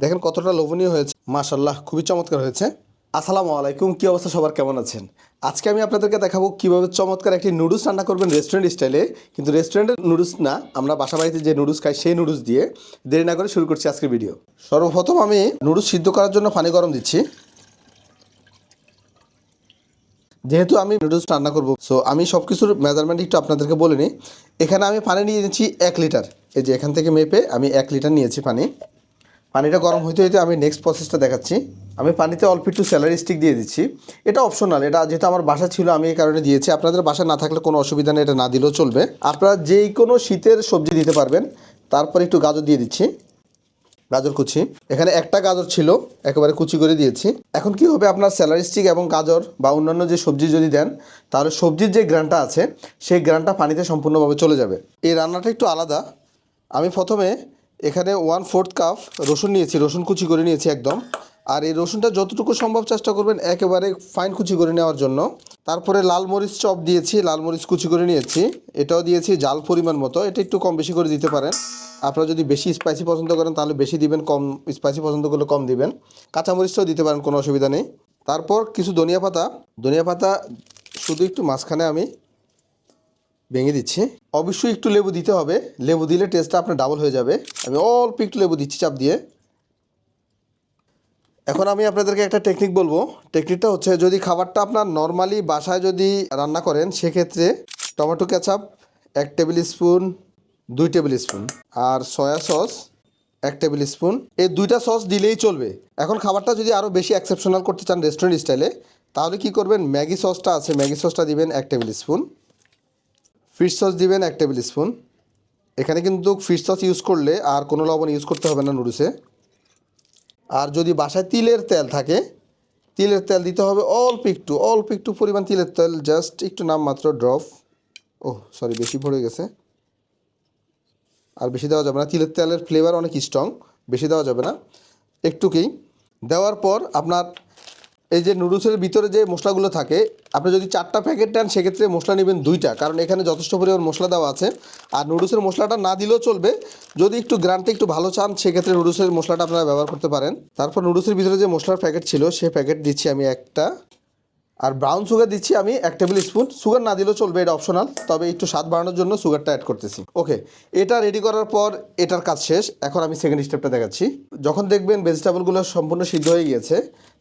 দেখেন কতটা লোভনীয় হয়েছে। মাশাল্লাহ খুবই চমৎকার হয়েছে। আসসালামু আলাইকুম, কী অবস্থা সবার? কেমন আছেন? আজকে আমি আপনাদেরকে দেখাবো কীভাবে চমৎকার একটি নুডলস রান্না করবেন রেস্টুরেন্ট স্টাইলে। কিন্তু রেস্টুরেন্টের নুডলস না, আমরা বাসা বাড়িতে যে নুডলস খাই সেই নুডলস দিয়ে দেরি না করে শুরু করছি আজকের ভিডিও। সর্বপ্রথম আমি নুডলস সিদ্ধ করার জন্য পানি গরম দিচ্ছি। যেহেতু আমি নুডলস রান্না করব সো আমি সব কিছুর মেজারমেন্ট একটু আপনাদেরকে বলে নিই। এখানে আমি পানি নিয়ে নিচ্ছি এক লিটার। এই যে এখান থেকে মেপে আমি এক লিটার নিয়েছি পানি। পানিটা গরম হইতে হইতে আমি নেক্সট প্রসেসটা দেখাচ্ছি। আমি পানিতে অল্প একটু স্যালারি স্টিক দিয়ে দিচ্ছি। এটা অপশনাল এটা যেহেতু আমার বাসা ছিল, আমি এই কারণে দিয়েছি। আপনাদের বাসা না থাকলে কোনো অসুবিধা নেই, এটা না দিলেও চলবে। আপনারা যেই কোনো শীতের সবজি দিতে পারবেন। তারপর একটু গাজর দিয়ে দিচ্ছি। গাজর কুচি। এখানে একটা গাজর ছিল, একেবারে কুচি করে দিয়েছি। এখন কি হবে, আপনার স্যালারি স্টিক এবং গাজর বা অন্যান্য যে সবজি যদি দেন, তাহলে সবজির যে গ্রানটা আছে, সেই গ্রানটা পানিতে সম্পূর্ণভাবে চলে যাবে। এই রান্নাটা একটু আলাদা। আমি প্রথমে এখানে ওয়ান ফোর্থ কাপ রসুন নিয়েছি, রসুন কুচি করে নিয়েছি একদম। আর এই রসুনটা যতটুকু সম্ভব চেষ্টা করবেন একেবারে ফাইন কুচি করে নেওয়ার জন্য। তারপরে লাল মরিচ চপ দিয়েছি, লাল মরিচ কুচি করে নিয়েছি। এটাও দিয়েছি জাল পরিমাণ মতো, এটা একটু কম বেশি করে দিতে পারেন। আপনারা যদি বেশি স্পাইসি পছন্দ করেন, তাহলে বেশি দিবেন, কম স্পাইসি পছন্দ করলে কম দিবেন। কাঁচামরিচটাও দিতে পারেন, কোনো অসুবিধা নেই। তারপর কিছু ধনিয়া পাতা ধনিয়া পাতা শুধু একটু মাঝখানে আমি ভেঙে দিচ্ছি। অবশ্যই একটু লেবু দিতে হবে। লেবু দিলে টেস্টটা আপনার ডাবল হয়ে যাবে। আমি অল্প একটু লেবু দিচ্ছি চাপ দিয়ে। এখন আমি আপনাদেরকে একটা টেকনিক বলব। টেকনিকটা হচ্ছে যদি খাবারটা আপনার নর্মালি বাসায় যদি রান্না করেন, সেক্ষেত্রে টমেটো কেচাপ এক টেবিল স্পুন দুই টেবিল স্পুন আর সয়া সস এক টেবিল স্পুন এই দুইটা সস দিলেই চলবে। এখন খাবারটা যদি আরও বেশি এক্সেপশনাল করতে চান রেস্টুরেন্ট স্টাইলে তাহলে কি করবেন? ম্যাগি সসটা আছে। ম্যাগি সসটা দিবেন এক টেবিল স্পুন ফিশ সস দিবেন এক টেবিল স্পুন এখানে কিন্তু ফিশ সস ইউজ করলে আর কোনো লবণ ইউজ করতে হবে না নুডলসে আর যদি বাসায় তিলের তেল থাকে, তিলের তেল দিতে হবে অল্প একটু অল্প একটু পরিমাণ তিলের তেল জাস্ট একটু নামমাত্র ড্রপ ও সরি বেশি পড়ে গেছে। আর বেশি দেওয়া যাবে না। তিলের তেলের ফ্লেভার অনেক স্ট্রং বেশি দেওয়া যাবে না। একটুকেই। দেওয়ার পর আপনার এই যে নুডলসের ভিতরে যে মশলাগুলো থাকে, আপনি যদি চারটা প্যাকেট নেন, সেক্ষেত্রে মশলা নেবেন দুইটা। কারণ এখানে যথেষ্ট পরিমাণ মশলা দেওয়া আছে। আর নুডলসের মশলাটা না দিলেও চলবে। যদি একটু গ্রানটা একটু ভালো চান, সেক্ষেত্রে নুডলসের মশলাটা আপনারা ব্যবহার করতে পারেন। তারপর নুডলসের ভিতরে যে মশলার প্যাকেট ছিল সেই প্যাকেট দিচ্ছি আমি একটা। আর ব্রাউন সুগার দিচ্ছি আমি এক টেবিল স্পুন। সুগার না দিলেও চলবে, এটা অপশনাল। তবে একটু স্বাদ বাড়ানোর জন্য সুগারটা অ্যাড করতেছি। ওকে, এটা রেডি করার পর এটার কাজ শেষ। এখন আমি সেকেন্ড স্টেপটা দেখাচ্ছি। যখন দেখবেন ভেজিটেবলগুলো সম্পূর্ণ সিদ্ধ হয়ে গিয়েছে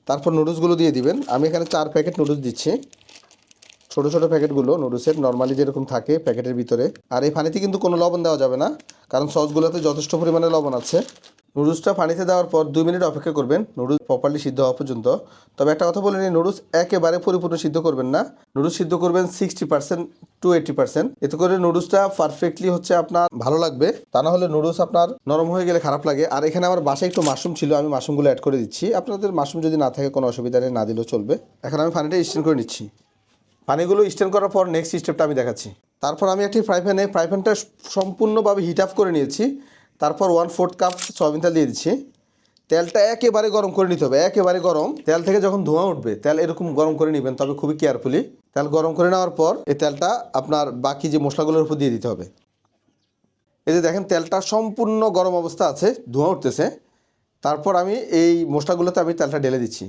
তারপর নুডলসগুলো দিয়ে দিবেন। আমি এখানে চার প্যাকেট নুডলস দিচ্ছি। ছোটো ছোটো প্যাকেটগুলো নুডলসের নর্মালি যেরকম থাকে প্যাকেটের ভিতরে। আর এই পানিতে কিন্তু কোনো লবণ দেওয়া যাবে না, কারণ সসগুলোতে যথেষ্ট পরিমাণে লবণ আছে। নুডলসটা পানিতে দেওয়ার পর দুই মিনিট অপেক্ষা করবেন। নুডলস প্রপারলি সিদ্ধ হওয়া পর্যন্ত। তবে একটা কথা বলে নিই নুডলস একেবারে পরিপূর্ণ সিদ্ধ করবেন না। নুডলস সিদ্ধ করবেন sixty percent to eighty percent এতে করে নুডলসটা পারফেক্টলি হচ্ছে আপনার ভালো লাগবে। তা না হলে নুডলস আপনার নরম হয়ে গেলে খারাপ লাগে। আর এখানে আমার বাসায় একটু মাশরুম ছিল, আমি মাশরুমগুলো অ্যাড করে দিচ্ছি। আপনাদের মাশরুম যদি না থাকে, কোনো অসুবিধা নেই, না দিলেও চলবে। এখন আমি পানিটা স্টেন করে নিচ্ছি। পানিগুলো স্টেন করার পর নেক্সট স্টেপটা আমি দেখাচ্ছি। তারপর আমি একটি ফ্রাই প্যানে ফ্রাই প্যানটা সম্পূর্ণভাবে হিট আপ করে নিয়েছি। তারপর ওয়ান ফোর্থ কাপ সয়াবিন তেল দিয়ে দিচ্ছি। তেলটা একেবারে গরম করে নিতে হবে, একেবারে গরম। তেল থেকে যখন ধোঁয়া উঠবে, তেল এরকম গরম করে নেবেন, তবে খুবই কেয়ারফুলি তেল গরম করে নেওয়ার পর এই তেলটা আপনার বাকি যে মশলাগুলোর উপর দিয়ে দিতে হবে। এই যে দেখেন, তেলটা সম্পূর্ণ গরম অবস্থা আছে, ধোঁয়া উঠতেছে। তারপর আমি এই মশলাগুলোতে আমি তেলটা ঢেলে দিচ্ছি।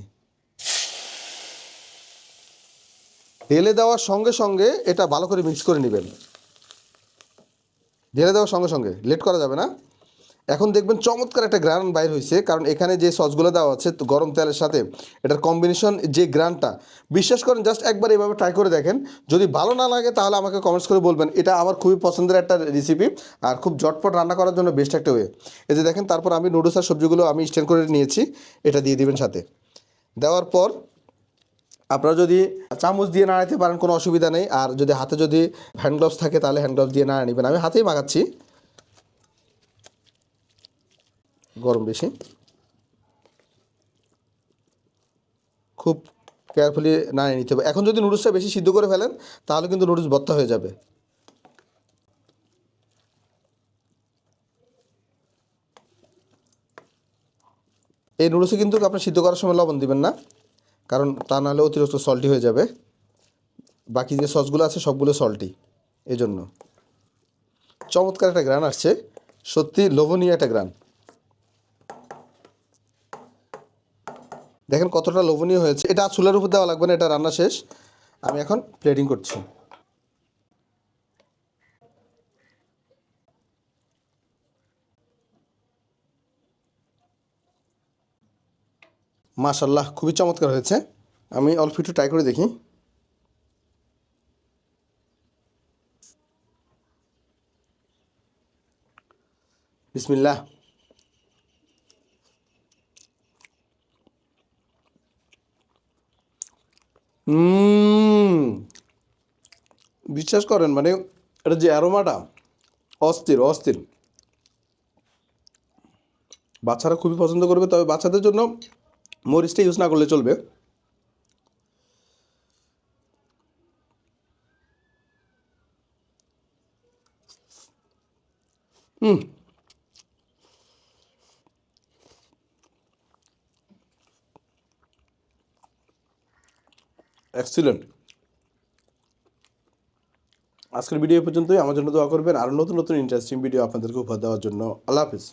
ঢেলে দেওয়ার সঙ্গে সঙ্গে এটা ভালো করে মিক্স করে নেবেন। ঢেলে দেওয়ার সঙ্গে সঙ্গে লেট করা যাবে না। এখন দেখবেন চমৎকার একটা গ্রান বাইর হয়েছে কারণ এখানে যে সসগুলো দেওয়া আছে গরম তেলের সাথে, এটার কম্বিনেশন যে গ্রানটা, বিশ্বাস করেন জাস্ট একবার এভাবে ট্রাই করে দেখেন, যদি ভালো না লাগে তাহলে আমাকে কমেন্টস করে বলবেন। এটা আমার খুবই পছন্দের একটা রেসিপি আর খুব জটপট রান্না করার জন্য বেস্ট একটা ওয়ে এই যে দেখেন, তারপর আমি নুডলস আর সবজিগুলো আমি স্ট্যান্ড করে নিয়েছি, এটা দিয়ে দিবেন সাথে। দেওয়ার পর আপনারা যদি চামচ দিয়ে নাড়াতে পারেন, কোনো অসুবিধা নেই। আর যদি হাতে যদি হ্যান্ড গ্লাভস থাকে, তাহলে হ্যান্ড গ্লাভস দিয়ে নাড়া নেবেন। আমি হাতেই মাখাচ্ছি। গরম বেশি। খুব কেয়ারফুলি নাড়িয়ে নিতে হবে। এখন যদি নুডলসটা বেশি সিদ্ধ করে ফেলেন, তাহলে কিন্তু নুডলস বত্তা হয়ে যাবে। এই নুডলসে কিন্তু আপনি সিদ্ধ করার সময় লবণ দিবেন না, কারণ তা নাহলে অতিরিক্ত সল্টি হয়ে যাবে। বাকি যে সসগুলো আছে, সবগুলো সল্টি এই জন্য চমৎকার একটা গ্রান আসছে। সত্যি লোভনীয় একটা গ্রান দেখেন কতটা লোভনীয় হয়েছে। এটা চুলের উপর দেওয়া লাগবে না, এটা রান্না শেষ। আমি এখন প্লেটিং করছি। মাশাল্লাহ খুবই চমৎকার হয়েছে। আমি অল্প একটু ট্রাই করে দেখি। বিসমিল্লাহ। বিশ্বাস করেন মানে এটা যে অ্যারোমাটা, অস্থির অস্থির। বাচ্চারা খুবই পছন্দ করবে, তবে বাচ্চাদের জন্য মরিচটা ইউজ না করলে চলবে। হুম। এক্সিলেন্ট আজকের ভিডিও পর্যন্তই। আমার জন্য দোয়া করবেন। আরও নতুন নতুন ইন্টারেস্টিং ভিডিও আপনাদেরকে উপহার দেওয়ার জন্য। আল্লাহ হাফিজ।